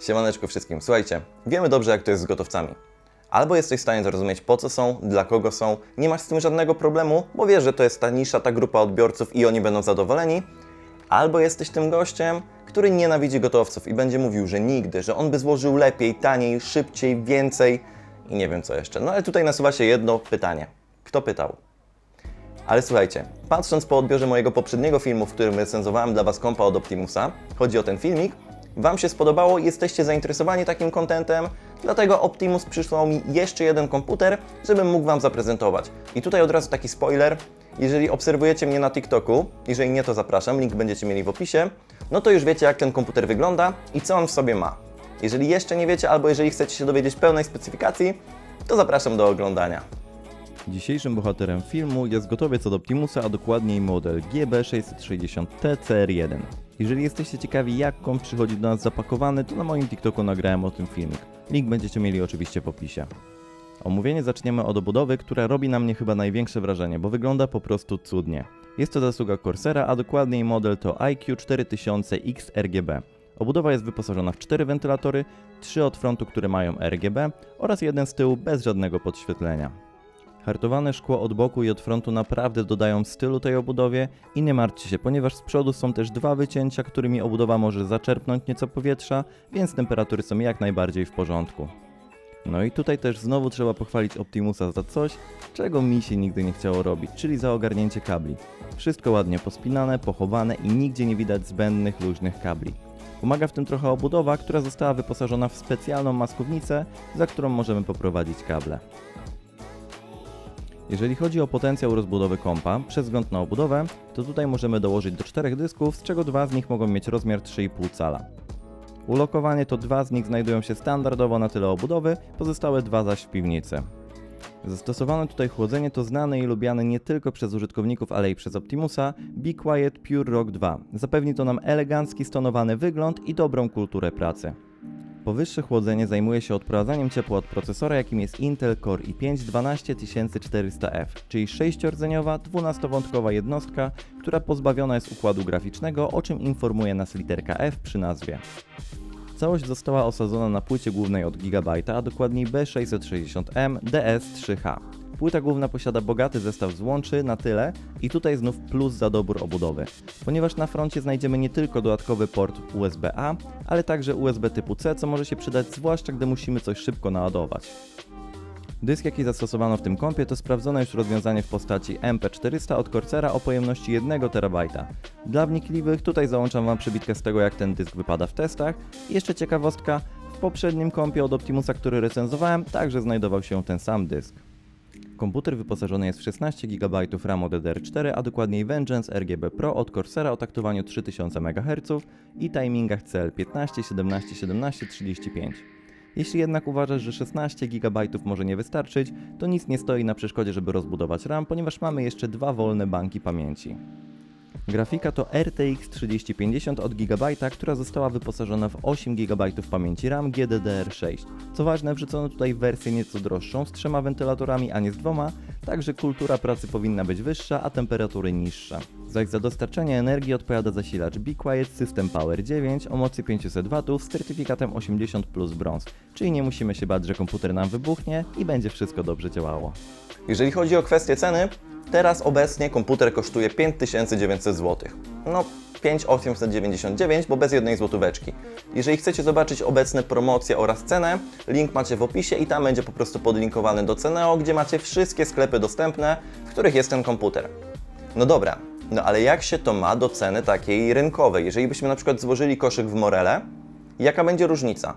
Siemaneczko wszystkim. Słuchajcie, wiemy dobrze jak to jest z gotowcami. Albo jesteś w stanie zrozumieć po co są, dla kogo są, nie masz z tym żadnego problemu, bo wiesz, że to jest ta nisza, ta grupa odbiorców i oni będą zadowoleni. Albo jesteś tym gościem, który nienawidzi gotowców i będzie mówił, że nigdy, że on by złożył lepiej, taniej, szybciej, więcej i nie wiem co jeszcze. No ale tutaj nasuwa się jedno pytanie. Kto pytał? Ale słuchajcie, patrząc po odbiorze mojego poprzedniego filmu, w którym recenzowałem dla Was kompa od Optimusa, chodzi o ten filmik, Wam się spodobało jesteście zainteresowani takim kontentem, dlatego Optimus przysłał mi jeszcze jeden komputer, żebym mógł Wam zaprezentować. I tutaj od razu taki spoiler, jeżeli obserwujecie mnie na TikToku, jeżeli nie to zapraszam, link będziecie mieli w opisie, no to już wiecie jak ten komputer wygląda i co on w sobie ma. Jeżeli jeszcze nie wiecie, albo jeżeli chcecie się dowiedzieć pełnej specyfikacji, to zapraszam do oglądania. Dzisiejszym bohaterem filmu jest gotowiec od Optimusa, a dokładniej model GB660T CR1. Jeżeli jesteście ciekawi jak komp przychodzi do nas zapakowany, to na moim TikToku nagrałem o tym filmik. Link będziecie mieli oczywiście w opisie. Omówienie zaczniemy od obudowy, która robi na mnie chyba największe wrażenie, bo wygląda po prostu cudnie. Jest to zasługa Corsera, a dokładniej model to IQ 4000X RGB. Obudowa jest wyposażona w 4 wentylatory, 3 od frontu, które mają RGB oraz jeden z tyłu bez żadnego podświetlenia. Hartowane szkło od boku i od frontu naprawdę dodają stylu tej obudowie i nie martwcie się, ponieważ z przodu są też dwa wycięcia, którymi obudowa może zaczerpnąć nieco powietrza, więc temperatury są jak najbardziej w porządku. No i tutaj też znowu trzeba pochwalić Optimusa za coś, czego mi się nigdy nie chciało robić, czyli za ogarnięcie kabli. Wszystko ładnie pospinane, pochowane i nigdzie nie widać zbędnych, luźnych kabli. Pomaga w tym trochę obudowa, która została wyposażona w specjalną maskownicę, za którą możemy poprowadzić kable. Jeżeli chodzi o potencjał rozbudowy kompa, przez wzgląd na obudowę, to tutaj możemy dołożyć do czterech dysków, z czego dwa z nich mogą mieć rozmiar 3,5 cala. Ulokowanie to dwa z nich znajdują się standardowo na tyle obudowy, pozostałe dwa zaś w piwnicy. Zastosowane tutaj chłodzenie to znane i lubiane nie tylko przez użytkowników, ale i przez Optimusa Be Quiet Pure Rock 2. Zapewni to nam elegancki, stonowany wygląd i dobrą kulturę pracy. Powyższe chłodzenie zajmuje się odprowadzaniem ciepła od procesora, jakim jest Intel Core i5 12400F, czyli 6-rdzeniowa, 12-wątkowa jednostka, która pozbawiona jest układu graficznego, o czym informuje nas literka F przy nazwie. Całość została osadzona na płycie głównej od Gigabyte'a, a dokładniej B660M DS3H. Płyta główna posiada bogaty zestaw złączy na tyle i tutaj znów plus za dobór obudowy, ponieważ na froncie znajdziemy nie tylko dodatkowy port USB-A, ale także USB typu C, co może się przydać zwłaszcza gdy musimy coś szybko naładować. Dysk, jaki zastosowano w tym kompie, to sprawdzone już rozwiązanie w postaci MP400 od Corsera o pojemności 1 TB. Dla wnikliwych tutaj załączam Wam przebitkę z tego, jak ten dysk wypada w testach. I jeszcze ciekawostka, w poprzednim kompie od Optimusa, który recenzowałem, także znajdował się ten sam dysk. Komputer wyposażony jest w 16 GB RAMu DDR4, a dokładniej Vengeance RGB Pro od Corsera o taktowaniu 3000 MHz i timingach CL 15, 17, 17, 35. Jeśli jednak uważasz, że 16 GB może nie wystarczyć, to nic nie stoi na przeszkodzie, żeby rozbudować RAM, ponieważ mamy jeszcze dwa wolne banki pamięci. Grafika to RTX 3050 od Gigabyte'a, która została wyposażona w 8 GB pamięci RAM GDDR6. Co ważne, wrzucono tutaj wersję nieco droższą z trzema wentylatorami, a nie z dwoma, także kultura pracy powinna być wyższa, a temperatury niższe. Zaś za dostarczenie energii odpowiada zasilacz Be Quiet System Power 9 o mocy 500 W z certyfikatem 80 plus brąz, czyli nie musimy się bać, że komputer nam wybuchnie i będzie wszystko dobrze działało. Jeżeli chodzi o kwestię ceny, teraz obecnie komputer kosztuje 5900 zł. No 5899, bo bez jednej złotóweczki. Jeżeli chcecie zobaczyć obecne promocje oraz cenę, link macie w opisie i tam będzie po prostu podlinkowany do Ceneo, gdzie macie wszystkie sklepy dostępne, w których jest ten komputer. No dobra, no ale jak się to ma do ceny takiej rynkowej? Jeżeli byśmy na przykład złożyli koszyk w Morele, jaka będzie różnica?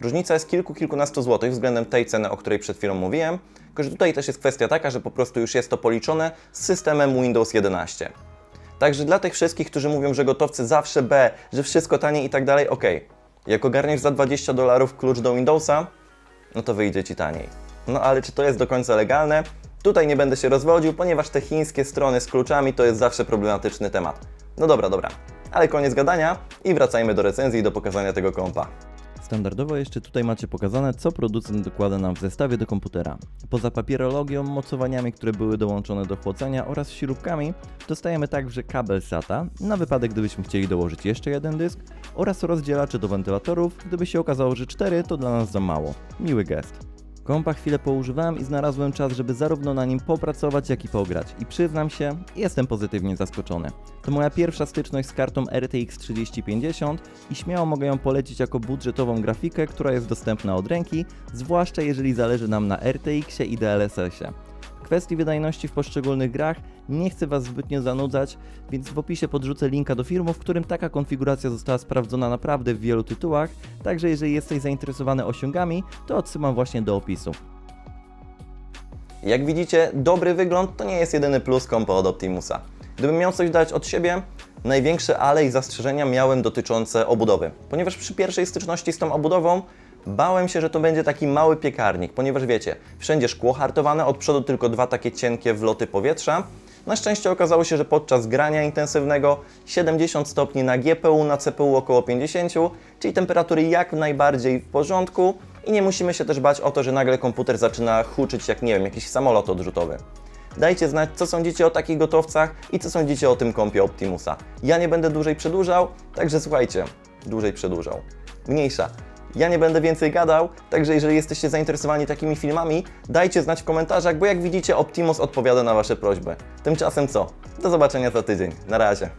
Różnica jest kilku, kilkunastu złotych względem tej ceny, o której przed chwilą mówiłem, tylko że tutaj też jest kwestia taka, że po prostu już jest to policzone z systemem Windows 11. Także dla tych wszystkich, którzy mówią, że gotowcy zawsze B, że wszystko taniej i tak dalej, ok. Jak ogarniesz za 20 dolarów klucz do Windowsa, no to wyjdzie Ci taniej. No ale czy to jest do końca legalne? Tutaj nie będę się rozwodził, ponieważ te chińskie strony z kluczami to jest zawsze problematyczny temat. No dobra, dobra. Ale koniec gadania i wracajmy do recenzji i do pokazania tego kompa. Standardowo jeszcze tutaj macie pokazane, co producent dokłada nam w zestawie do komputera. Poza papierologią, mocowaniami, które były dołączone do chłodzenia oraz śrubkami, dostajemy także kabel SATA, na wypadek gdybyśmy chcieli dołożyć jeszcze jeden dysk, oraz rozdzielacze do wentylatorów, gdyby się okazało, że 4 to dla nas za mało. Miły gest. Kompa chwilę poużywałem i znalazłem czas, żeby zarówno na nim popracować, jak i pograć. I przyznam się, jestem pozytywnie zaskoczony. To moja pierwsza styczność z kartą RTX 3050 i śmiało mogę ją polecić jako budżetową grafikę, która jest dostępna od ręki, zwłaszcza jeżeli zależy nam na RTX-ie i DLSS-ie. Kwestii wydajności w poszczególnych grach nie chcę Was zbytnio zanudzać, więc w opisie podrzucę linka do filmu, w którym taka konfiguracja została sprawdzona naprawdę w wielu tytułach, także jeżeli jesteś zainteresowany osiągami, to odsyłam właśnie do opisu. Jak widzicie, dobry wygląd to nie jest jedyny plus kompa od Optimusa. Gdybym miał coś dać od siebie, największe ale i zastrzeżenia miałem dotyczące obudowy. Ponieważ przy pierwszej styczności z tą obudową bałem się, że to będzie taki mały piekarnik, ponieważ wiecie, wszędzie szkło hartowane, od przodu tylko dwa takie cienkie wloty powietrza. Na szczęście okazało się, że podczas grania intensywnego 70 stopni na GPU, na CPU około 50, czyli temperatury jak najbardziej w porządku i nie musimy się też bać o to, że nagle komputer zaczyna huczyć jak, nie wiem, jakiś samolot odrzutowy. Dajcie znać, co sądzicie o takich gotowcach i co sądzicie o tym kompie Optimusa. Ja nie będę dłużej przedłużał, także słuchajcie, dłużej przedłużał. Mniejsza. Ja nie będę więcej gadał, także jeżeli jesteście zainteresowani takimi filmami, dajcie znać w komentarzach, bo jak widzicie Optimus odpowiada na Wasze prośby. Tymczasem co? Do zobaczenia za tydzień. Na razie.